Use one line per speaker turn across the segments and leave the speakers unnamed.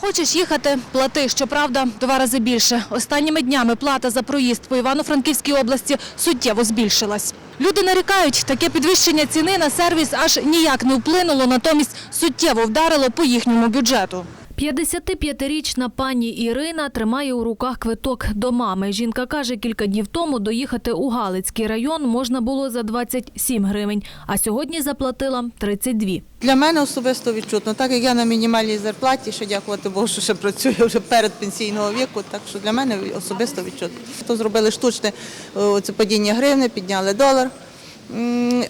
Хочеш їхати – плати. Щоправда, два рази більше. Останніми днями плата за проїзд по Івано-Франківській області суттєво збільшилась. Люди нарікають, таке підвищення ціни на сервіс аж ніяк не вплинуло, натомість суттєво вдарило по їхньому бюджету. 55-річна пані Ірина тримає у руках квиток до мами. Жінка каже, кілька днів тому доїхати у Галицький район можна було за 27 гривень, а сьогодні заплатила 32.
Для мене особисто відчутно, так як я на мінімальній зарплаті, ще дякувати Богу, що ще працюю вже перед пенсійного віку, так що для мене особисто відчутно. То зробили штучне о, це падіння гривни, підняли долар.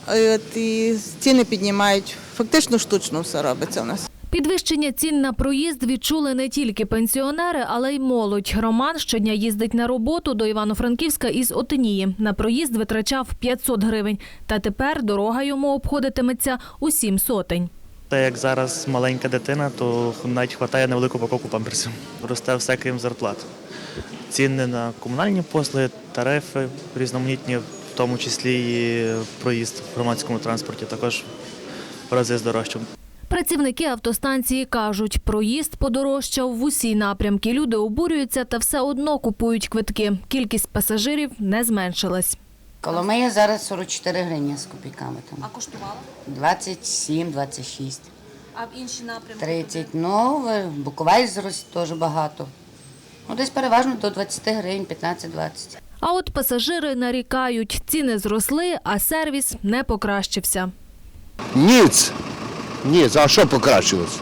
Е, І ціни піднімають. Фактично штучно все робиться у нас.
Підвищення цін на проїзд відчули не тільки пенсіонери, але й молодь. Роман щодня їздить на роботу до Івано-Франківська із Отинії. На проїзд витрачав 500 гривень. Та тепер дорога йому обходитиметься у сім сотень.
Та як зараз маленька дитина, то навіть вистачає на велику упаковку памперсів. Росте все крім зарплат. Ціни на комунальні послуги, тарифи різноманітні, в тому числі і проїзд в громадському транспорті також в рази здорожчав.
Працівники автостанції кажуть, проїзд подорожчав в усі напрямки. Люди обурюються та все одно купують квитки. Кількість пасажирів не зменшилась.
Коломия зараз 44 гривні з копійками Там.
А коштувала?
27, 26,
А в інші напрямки?
30. Ну, в- Буковель зрос теж багато. Ну, десь переважно до 20 гривень, 15-20.
А от пасажири нарікають, ціни зросли, а сервіс не покращився.
Ніц. Ніц. за що покращилось?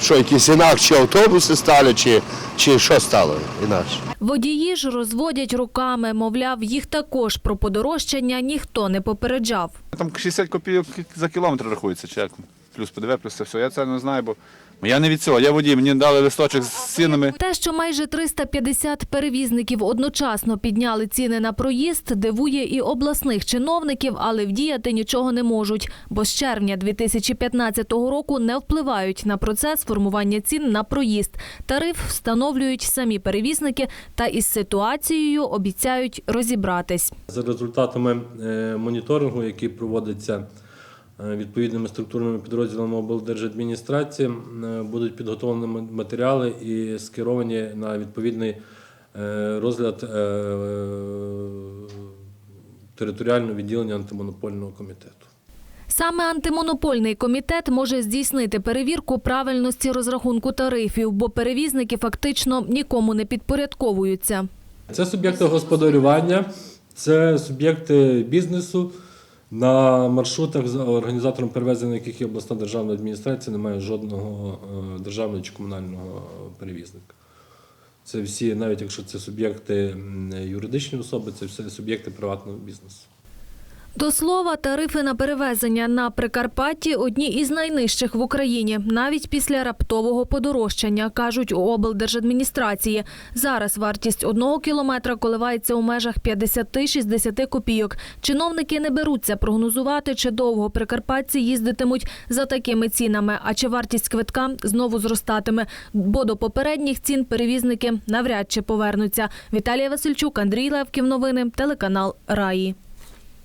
Що, якісь інакші автобуси стали, чи, чи що стало інакше?
Водії ж розводять руками, мовляв, їх також про подорожчання ніхто не попереджав.
Там 60 копійок за кілометр рахується, чи як? Плюс ПДВ, плюс це все. Я це не знаю, бо я не від цього. Я водій, мені дали листочок з цінами.
Те, що майже 350 перевізників одночасно підняли ціни на проїзд, дивує і обласних чиновників, але вдіяти нічого не можуть, бо з червня 2015 року не впливають на процес формування цін на проїзд. Тариф встановлюють самі перевізники та із ситуацією обіцяють розібратись.
За результатами е, моніторингу, який проводиться відповідними структурними підрозділами облдержадміністрації, е, будуть підготовлені матеріали і скеровані на відповідний е, розгляд е, територіального відділення антимонопольного комітету.
Саме антимонопольний комітет може здійснити перевірку правильності розрахунку тарифів, бо перевізники фактично нікому не підпорядковуються.
Це суб'єкти господарювання, це суб'єкти бізнесу. На маршрутах, за організатором перевезення яких є обласна державна адміністрація, немає жодного е, державного чи комунального перевізника. Це всі, навіть якщо це суб'єкти юридичні особи, це все суб'єкти приватного бізнесу.
До слова, тарифи на перевезення на Прикарпатті одні із найнижчих в Україні, навіть після раптового подорожчання, кажуть у облдержадміністрації. Зараз вартість одного кілометра коливається у межах 50-60 копійок. Чиновники не беруться прогнозувати, чи довго прикарпатці їздитимуть за такими цінами, а чи вартість квитка знову зростатиме, бо до попередніх цін перевізники навряд чи повернуться. Віталія Васильчук, Андрій Левків. Новини, телеканал Раї.